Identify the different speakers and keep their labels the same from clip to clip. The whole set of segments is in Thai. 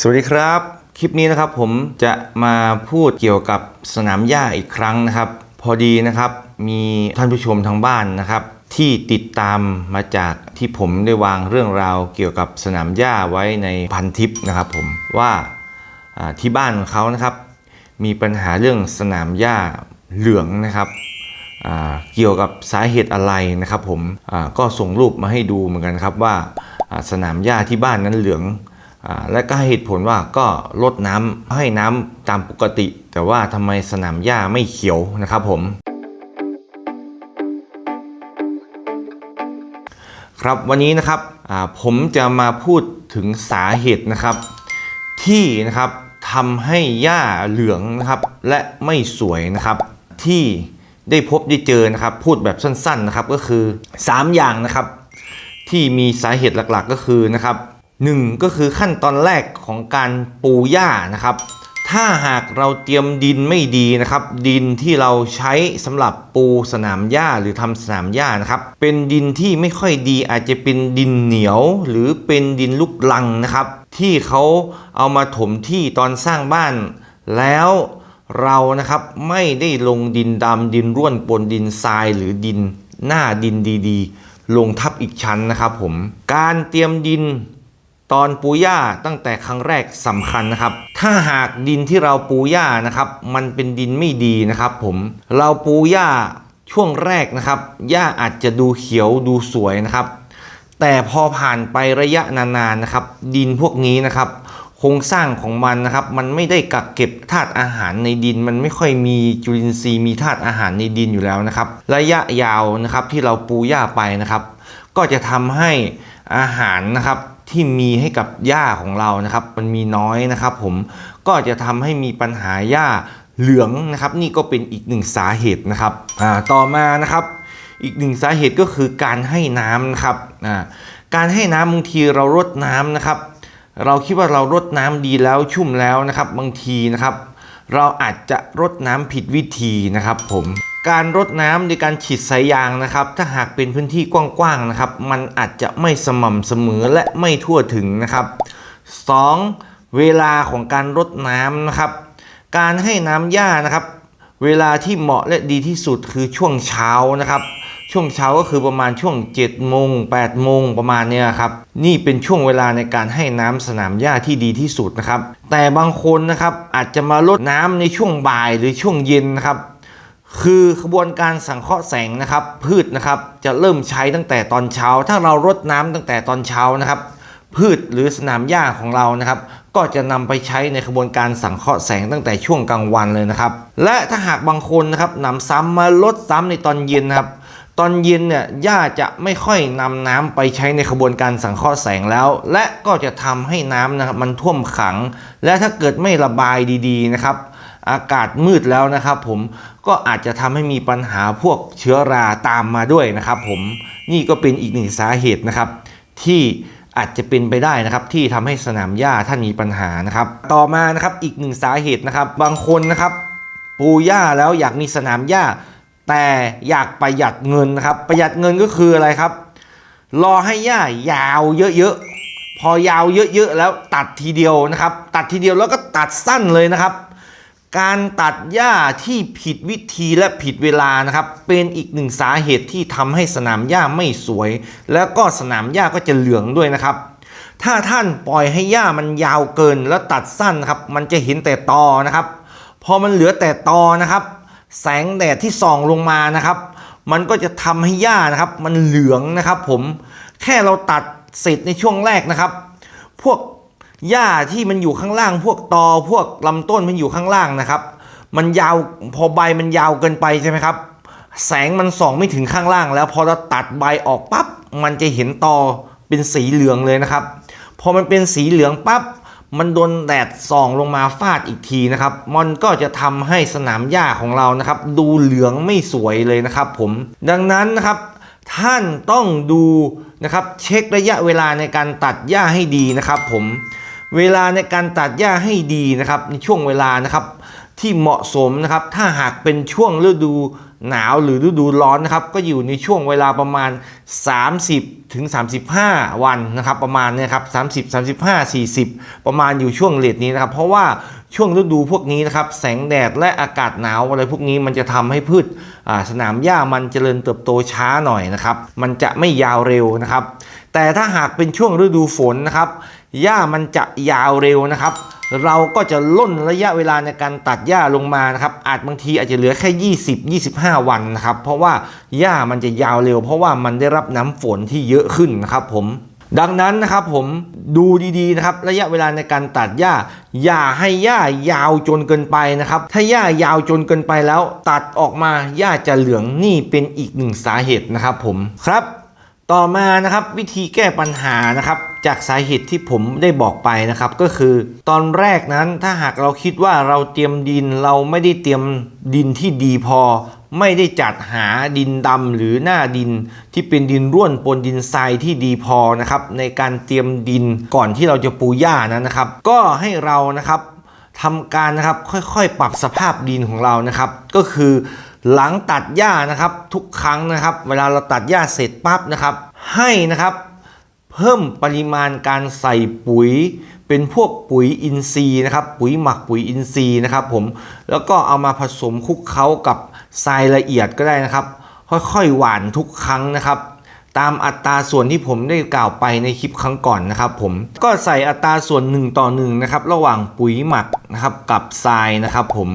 Speaker 1: สวัสดีครับ คลิปนี้นะครับผมจะมาพูดเกี่ยวกับสนามหญ้าอีกครั้งนะครับ พอดีนะครับมีท่านผู้ชมทางบ้านนะครับ ที่ติดตามมาจากที่ผมได้วางเรื่องราวเกี่ยวกับสนามหญ้าไว้ในพันทิปนะครับผมว่าที่บ้านของเขานะครับ มีปัญหาเรื่องสนามหญ้าเหลืองนะครับเกี่ยวกับสาเหตุอะไรนะครับ ผมก็ส่งรูปมาให้ดูเหมือนกันครับว่าสนามหญ้าที่บ้านนั้นเหลือง และก็ให้เหตุผลว่าก็ลดน้ำให้น้ำตามปกติ แต่ว่าทำไมสนามหญ้าไม่เขียวนะครับผม ครับวันนี้นะครับผมจะมาพูดถึงสาเหตุนะครับ ที่นะครับทำให้หญ้าเหลืองนะครับ และไม่สวยนะครับที่ได้พบได้เจอนะครับ พูดแบบสั้นๆนะครับก็คือ 3 อย่างนะครับ ที่มีสาเหตุหลักๆก็คือนะครับ หนึ่งก็คือขั้นตอนแรกของการปูหญ้านะครับ ถ้าหากเราเตรียมดินไม่ดีนะครับ ดินที่เราใช้สำหรับปูสนามหญ้าหรือทำสนามหญ้านะครับ เป็นดินที่ไม่ค่อยดีอาจจะเป็นดินเหนียว หรือเป็นดินลูกลังนะครับ ที่เขาเอามาถมที่ตอนสร้างบ้าน แล้วเรานะครับไม่ได้ลงดินดำดินร่วนปนดินทรายหรือดินหน้าดินดีๆ ลงทับอีกชั้นนะครับผมการเตรียมดิน ตอนปูหญ้าตั้งแต่ครั้งแรกสำคัญนะครับ ถ้าหากดินที่เราปูหญ้านะครับ มันเป็นดินไม่ดีนะครับ ผมเราปูหญ้าช่วงแรกนะครับหญ้าอาจจะดูเขียวดูสวยนะครับ แต่พอผ่านไประยะนานๆนะครับ ดินพวกนี้นะครับโครงสร้างของมันนะครับ มันไม่ได้กักเก็บธาตุอาหารในดิน มันไม่ค่อยมีจุลินทรีย์มีธาตุอาหารในดินอยู่แล้วนะครับ ระยะยาวนะครับที่เราปูหญ้าไปนะครับ ก็จะทำให้อาหารนะครับ ที่มีให้กับหญ้าของเรานะครับ มันมีน้อยนะครับ ผมก็จะทำให้มีปัญหาหญ้าเหลืองนะครับ นี่ก็เป็นอีกหนึ่งสาเหตุนะครับอ่าต่อมานะครับ อีกหนึ่งสาเหตุก็คือการให้น้ำนะครับอ่าการให้น้ำบางทีเรารดน้ำนะครับ เราคิดว่าเรารดน้ำดีแล้วชุ่มแล้วนะครับ บางทีนะครับ เราอาจจะรดน้ำผิดวิธีนะครับผม การรดน้ำโดยการฉีดสายยางนะครับ ถ้าหากเป็นพื้นที่กว้างๆนะครับ มันอาจจะไม่สม่ำเสมอและไม่ทั่วถึงนะครับ 2. เวลาของการรดน้ำนะครับ การให้น้ำหญ้านะครับ เวลาที่เหมาะและดีที่สุดคือช่วงเช้านะครับ ช่วงเช้าก็คือประมาณช่วง7โมง8โมงประมาณเนี้ยครับ นี่เป็นช่วงเวลาในการให้น้ำสนามหญ้าที่ดีที่สุดนะครับ แต่บางคนนะครับอาจจะมาลดน้ำในช่วงบ่ายหรือช่วงเย็นนะครับ คือขบวนการสังเคราะห์แสงนะครับ พืชนะครับจะเริ่มใช้ตั้งแต่ตอนเช้า ถ้าเรารดน้ำตั้งแต่ตอนเช้านะครับ พืชหรือสนามหญ้าของเรานะครับ ก็จะนำไปใช้ในขบวนการสังเคราะห์แสงตั้งแต่ช่วงกลางวันเลยนะครับ และถ้าหากบางคนนะครับนำซ้ำมาลดซ้ำในตอนเย็นนะครับตอนเย็นเนี่ยหญ้าจะไม่ค่อยนำน้ำไปใช้ในขบวนการสังเคราะห์แสงแล้ว และก็จะทำให้น้ำนะครับมันท่วมขัง และถ้าเกิดไม่ระบายดีๆนะครับ อากาศมืดแล้วนะครับผมก็อาจจะทำให้มีปัญหาพวกเชื้อราตามมาด้วยนะครับผมนี่ก็เป็นอีกหนึ่งสาเหตุนะครับที่อาจจะเป็นไปได้นะครับที่ทำให้สนามหญ้าท่านมีปัญหานะครับ ต่อมานะครับอีกหนึ่งสาเหตุนะครับ บางคนนะครับปูหญ้าแล้วอยากมีสนามหญ้า แต่อยากประหยัดเงินนะครับ ประหยัดเงินก็คืออะไรครับ รอให้หญ้ายาวเยอะๆพอยาวเยอะๆแล้วตัดทีเดียวนะครับ ตัดทีเดียวแล้วก็ตัดสั้นเลยนะครับ การตัดหญ้าที่ผิดวิธีและผิดเวลานะครับ เป็นอีกหนึ่งสาเหตุที่ทำให้สนามหญ้าไม่สวย แล้วก็สนามหญ้าก็จะเหลืองด้วยนะครับ ถ้าท่านปล่อยให้หญ้ามันยาวเกินแล้วตัดสั้นครับ มันจะเห็นแต่ตอนะครับ พอมันเหลือแต่ตอนะครับ แสงแดดที่ส่องลงมานะครับ มันก็จะทำให้หญ้านะครับ มันเหลืองนะครับ ผมแค่เราตัดเสร็จในช่วงแรกนะครับ พวก หญ้าที่มันอยู่ข้างล่าง พวกตอพวกลำต้นมันอยู่ข้างล่างนะครับ มันยาวพอใบมันยาวเกินไปใช่ไหมครับ แสงมันส่องไม่ถึงข้างล่าง แล้วพอเราตัดใบออกปั๊บมันจะเห็นตอเป็นสีเหลืองเลยนะครับ พอมันเป็นสีเหลืองปั๊บมันโดนแดดส่องลงมาฟาดอีกทีนะครับ มันก็จะทำให้สนามหญ้าของเรานะครับ ดูเหลืองไม่สวยเลยนะครับ ผมดังนั้นนะครับท่านต้องดูนะครับเช็คระยะเวลาในการตัดหญ้าให้ดีนะครับผม เวลาในการตัดหญ้าให้ดีนะครับในช่วงเวลานะครับที่เหมาะสมนะครับ ถ้าหากเป็นช่วงฤดูหนาวหรือฤดูร้อนนะครับ ก็อยู่ในช่วงเวลาประมาณ 30ถึง35 วันนะครับ ประมาณนี้ครับ30 35 40 ประมาณอยู่ช่วงเลทนี้นะครับ เพราะว่าช่วงฤดูพวกนี้นะครับ แสงแดดและอากาศหนาวอะไรพวกนี้มันจะทำให้พืชสนามหญ้ามันเจริญเติบโตช้าหน่อยนะครับ มันจะไม่ยาวเร็วนะครับ แต่ถ้าหากเป็นช่วงฤดูฝนนะครับ หญ้ามันจะยาวเร็วนะครับ เราก็จะล่นระยะเวลาในการตัดหญ้าลงมานะครับ อาจบางทีอาจจะเหลือแค่ 20 25 วันนะครับ เพราะว่าหญ้ามันจะยาวเร็ว เพราะว่ามันได้รับน้ำฝนที่เยอะขึ้นนะครับผมดังนั้นนะครับผมดูดีๆนะครับระยะเวลาในการตัดหญ้า อย่าให้หญ้ายาวจนเกินไปนะครับ ถ้าหญ้ายาวจนเกินไปแล้ว ตัดออกมาหญ้าจะเหลืองนี่เป็นอีกหนึ่งสาเหตุนะครับผมครับ ต่อมานะครับวิธีแก้ปัญหานะครับจากสาเหตุที่ผมได้บอกไปนะครับ ก็คือ ตอนแรกนั้นถ้าหากเราคิดว่าเราเตรียมดินเราไม่ได้เตรียมดินที่ดีพอ ไม่ได้จัดหาดินดำหรือหน้าดิน ที่เป็นดินร่วนปนดินทรายที่ดีพอนะครับในการเตรียมดินก่อนที่เราจะปูหญ้านั้นนะครับ ก็ให้เรานะครับ ทำการนะครับค่อยๆ ปรับสภาพดินของเรานะครับ ก็คือหลังตัดหญ้านะครับทุกครั้งนะครับ เวลาเราตัดหญ้าเสร็จปั๊บนะครับ ให้นะครับเพิ่มปริมาณการใส่ปุ๋ย เป็นพวกปุ๋ยอินทรีย์นะครับ ปุ๋ยหมักปุ๋ยอินทรีย์นะครับ ผมแล้วก็เอามาผสมคลุกเคล้ากับทรายละเอียดก็ได้นะครับ ค่อยๆ หว่านทุกครั้งนะครับ ตามอัตราส่วนที่ผมได้กล่าวไปในคลิปครั้งก่อนนะครับผมก็ใส่อัตราส่วน 1 ต่อ1นะครับระหว่างปุ๋ยหมักนะครับกับทรายนะครับผม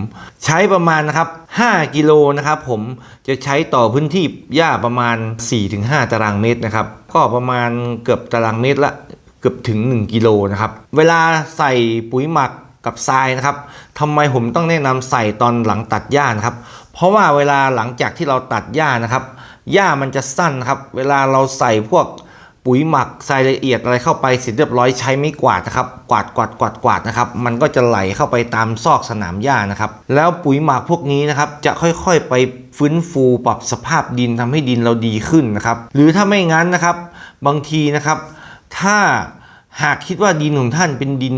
Speaker 1: ใช้ประมาณนะครับ5กิโลนะครับผมจะใช้ต่อพื้นที่หญ้าประมาณ 4-5 ตารางเมตรนะครับก็ประมาณเกือบตารางเมตรละเกือบถึง 1 กิโลนะครับเวลาใส่ปุ๋ยหมักกับทรายนะครับทำไมผมต้องแนะนำใส่ตอนหลังตัดหญ้านะครับ เพราะว่าเวลาหลังจากที่เราตัดหญ้านะครับ หญ้ามันจะสั้นครับ เวลาเราใส่พวกปุ๋ยหมักใส่ละเอียดอะไรเข้าไปเสร็จเรียบร้อยใช้ไม่กวาดนะครับ กวาดกวาดกวาดกวาดนะครับ มันก็จะไหลเข้าไปตามซอกสนามหญ้านะครับ แล้วปุ๋ยหมักพวกนี้นะครับจะค่อยๆไปฟื้นฟูปรับสภาพดินทำให้ดินเราดีขึ้นนะครับ หรือถ้าไม่งั้นนะครับ บางทีนะครับ ถ้า หากคิดว่าดินของท่านเป็นดิน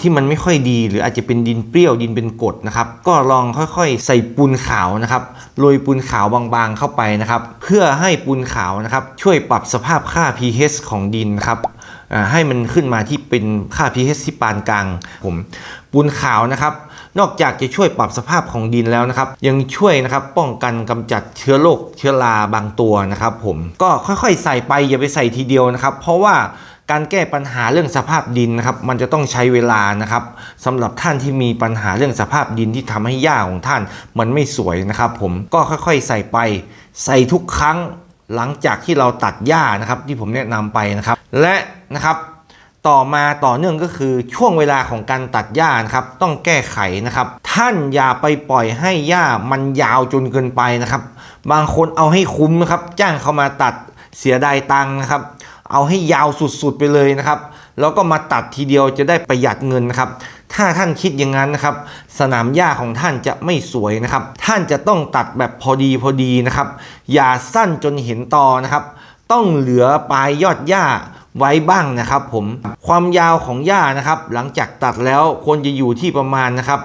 Speaker 1: ที่มันไม่ค่อยดี หรืออาจจะเป็นดินเปรี้ยวดินเป็นกรดนะครับ ก็ลองค่อยๆ ใส่ปูนขาวนะครับโรยปูนขาวบางๆเข้าไปนะครับ เพื่อให้ปูนขาวนะครับช่วยปรับสภาพค่า pH ของดินครับให้มันขึ้นมาที่เป็นค่า pH ที่ปานกลางผมปูนขาวนะครับนอกจากจะช่วยปรับสภาพของดินแล้วนะครับ ยังช่วยนะครับป้องกันกำจัดเชื้อโรคเชื้อราบางตัวนะครับ ผมก็ค่อยๆ ใส่ไปอย่าไปใส่ทีเดียวนะครับ เพราะว่า การแก้ปัญหาเรื่องสภาพดินนะครับ มันจะต้องใช้เวลานะครับสำหรับท่านที่มีปัญหาเรื่องสภาพดินที่ทำให้หญ้าของท่าน มันไม่สวยนะครับ ผมก็ค่อยๆใส่ไป ใส่ทุกครั้งหลังจากที่เราตัดหญ้านะครับ ที่ผมแนะนำไปนะครับ และนะครับต่อมาต่อเนื่องก็คือช่วงเวลาของการตัดหญ้านะครับ ต้องแก้ไขนะครับ ท่านอย่าไปปล่อยให้หญ้ามันยาวจนเกินไปนะครับ บางคนเอาให้คุ้มนะครับ จ้างเขามาตัดเสียดายตังค์นะครับ เอาให้ยาวสุดๆไปเลยนะครับ แล้วก็มาตัดทีเดียวจะได้ประหยัดเงินนะครับ ถ้าท่านคิดอย่างนั้นนะครับ สนามหญ้าของท่านจะไม่สวยนะครับ ท่านจะต้องตัดแบบพอดีพอดีนะครับ อย่าสั้นจนเห็นตอนะครับ ต้องเหลือปลายยอดหญ้า ไว้บ้างนะครับผมความยาวของหญ้านะครับ หลังจากตัดแล้วควรจะอยู่ที่ประมาณนะครับ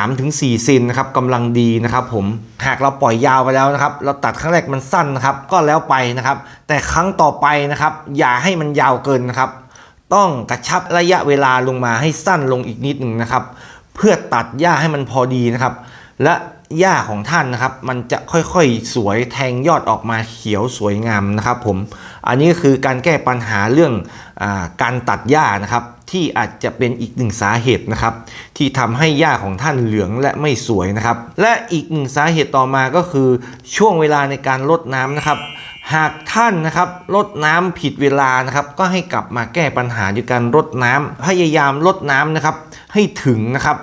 Speaker 1: 3-4เซนนะครับกำลังดีนะครับ ผมหากเราปล่อยยาวไปแล้วนะครับ เราตัดครั้งแรกมันสั้นนะครับ ก็แล้วไปนะครับ แต่ครั้งต่อไปนะครับ อย่าให้มันยาวเกินนะครับ ต้องกระชับระยะเวลาลงมาให้สั้นลงอีกนิดหนึ่งนะครับ เพื่อตัดหญ้าให้มันพอดีนะครับ และ หญ้าของท่านนะครับ มันจะค่อยๆสวยแทงยอดออกมาเขียวสวยงามนะครับผมอันนี้คือการแก้ปัญหาเรื่องอการตัดหญ้านะครับ ที่อาจจะเป็นอีกหนึ่งสาเหตุนะครับ ที่ทำให้หญ้าของท่านเหลืองและไม่สวยนะครับ และอีกหนึ่งสาเหตุต่อมาก็คือช่วงเวลาในการลดน้ำนะครับหากท่านนะครับลดน้ำผิดเวลานะครับ ก็ให้กลับมาแก้ปัญหาด้วยการลดน้ำพยายามลดน้ำนะครับ ให้ถึงนะครับ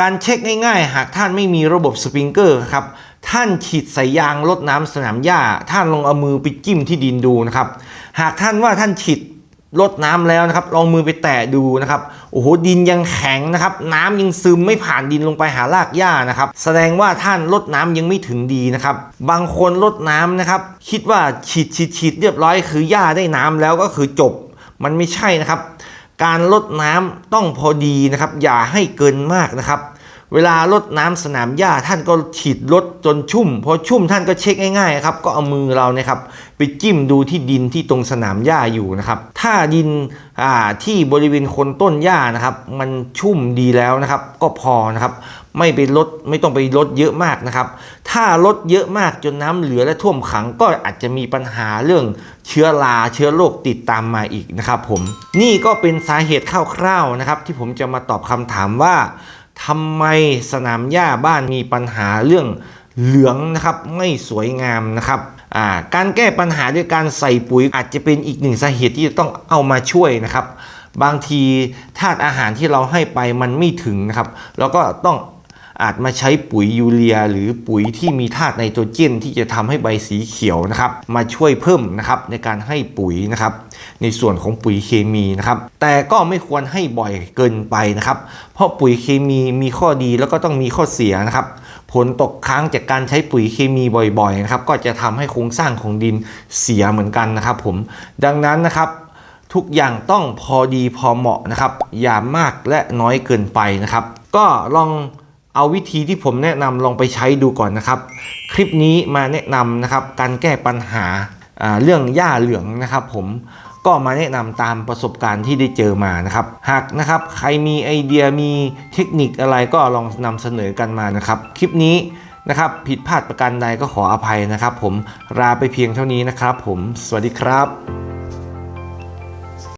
Speaker 1: การเช็คง่ายๆ หากท่านไม่มีระบบสปริงเกอร์ครับ ท่านฉีดใส่ยางลดน้ำสนามหญ้า ท่านลองเอามือไปจิ้มที่ดินดูนะครับ หากท่านว่าท่านฉีดลดน้ำแล้วนะครับ ลองมือไปแตะดูนะครับ โอ้โห ดินยังแข็งนะครับ น้ำยังซึมไม่ผ่านดินลงไปหารากหญ้านะครับ แสดงว่าท่านลดน้ำยังไม่ถึงดีนะครับ บางคนลดน้ำนะครับ คิดว่าฉีดฉีดฉีดเรียบร้อยคือหญ้าได้น้ำแล้วก็คือจบ มันไม่ใช่นะครับ การลดน้ำต้องพอดีนะครับ อย่าให้เกินมากนะครับ เวลารดน้ำสนามหญ้าท่านก็ฉีดรดจนชุ่มพอชุ่มท่านก็เช็คง่ายๆครับก็เอามือเราเนี่ยครับไปจิ้มดูที่ดินที่ตรงสนามหญ้าอยู่นะครับ ถ้าดินที่บริเวณคนต้นหญ้านะครับ มันชุ่มดีแล้วนะครับ ก็พอนะครับไม่ไปลดไม่ต้องไปลดเยอะมากนะครับ ถ้าลดเยอะมากจนน้ำเหลือและท่วมขังก็อาจจะมีปัญหาเรื่องเชื้อราเชื้อโรคติดตามมาอีกนะครับ ผมนี่ก็เป็นสาเหตุคร่าวๆนะครับ ที่ผมจะมาตอบคำถามว่า ทำไมสนามหญ้าบ้านมีปัญหาเรื่องเหลืองนะครับไม่สวยงามนะครับการแก้ปัญหาด้วยการใส่ปุ๋ยอาจจะเป็นอีกหนึ่งสาเหตุที่จะต้องเอามาช่วยนะครับ บางทีธาตุอาหารที่เราให้ไปมันไม่ถึงนะครับ แล้วก็ต้อง อาจมาใช้ปุ๋ยยูเรีย หรือปุ๋ยที่มีธาตุไนโตรเจน ที่จะทำให้ใบสีเขียวนะครับ มาช่วยเพิ่มนะครับในการให้ปุ๋ยนะครับ ในส่วนของปุ๋ยเคมีนะครับ แต่ก็ไม่ควรให้บ่อยเกินไปนะครับ เพราะปุ๋ยเคมีมีข้อดีแล้วก็ต้องมีข้อเสียนะครับ ผลตกค้างจากการใช้ปุ๋ยเคมีบ่อยๆนะครับ ก็จะทำให้โครงสร้างของดินเสียเหมือนกันนะครับ ผมดังนั้นนะครับทุกอย่างต้องพอดีพอเหมาะนะครับ อย่ามากและน้อยเกินไปนะครับ ก็ลอง เอาวิธีที่ผมแนะนำลองไปใช้ดูก่อนนะครับ คลิปนี้มาแนะนำนะครับการแก้ปัญหาเรื่องหญ้าเหลืองนะครับผมก็มาแนะนำตามประสบการณ์ที่ได้เจอมานะครับ หากนะครับใครมีไอเดียมีเทคนิคอะไรก็ลองนำเสนอกันมานะครับ คลิปนี้นะครับผิดพลาดประการใดก็ขออภัยนะครับ ผมลาไปเพียงเท่านี้นะครับ ผมสวัสดีครับ